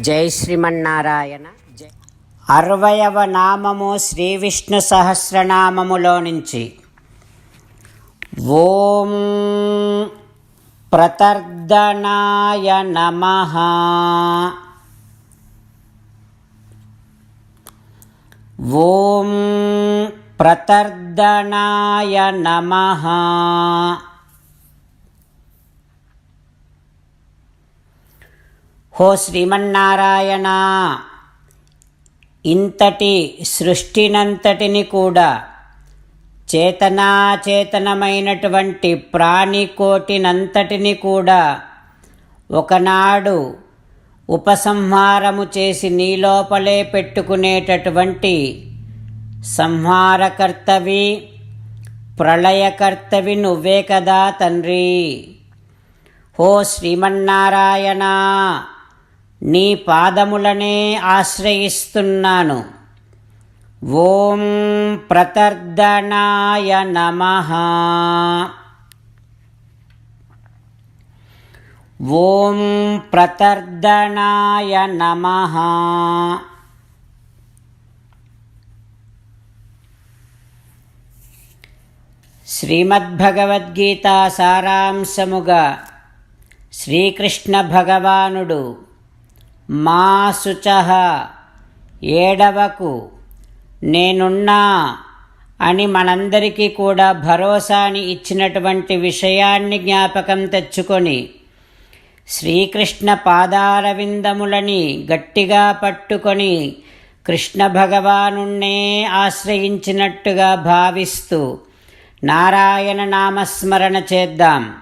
జై శ్రీమన్నారాయణ. జై. అరవయవ నామము శ్రీ విష్ణు సహస్రనామములో నుంచి. ఓం ప్రతర్దనాయ నమ. ఓం ప్రతర్దనాయ నమ. ఓ శ్రీమన్నారాయణ ఇంతటి సృష్టినంతటిని కూడా చేతనాచేతనమైనటువంటి ప్రాణికోటినంతటిని కూడా ఒకనాడు ఉపసంహారము చేసి నీలోపలే పెట్టుకునేటటువంటి సంహారకర్తవి ప్రళయకర్తవి నువ్వే కదా తండ్రి. ఓ శ్రీమన్నారాయణ నీ పాదములనే ఆశ్రయిస్తున్నాను. ఓం ప్రతర్దనాయ నమ. ఓం ప్రతర్దనాయ నమ. శ్రీమద్భగవద్గీత సారాంశముగా శ్రీకృష్ణ భగవానుడు మా శుచ ఏడవకు. నేనున్నా అని మనందరికీ కూడా భరోసాని ఇచ్చినటువంటి విషయాన్ని జ్ఞాపకం తెచ్చుకొని శ్రీకృష్ణ పాదారవిందములని గట్టిగా పట్టుకొని కృష్ణ భగవానుణ్ణే ఆశ్రయించినట్టుగా భావిస్తూ నారాయణ నామస్మరణ చేద్దాం.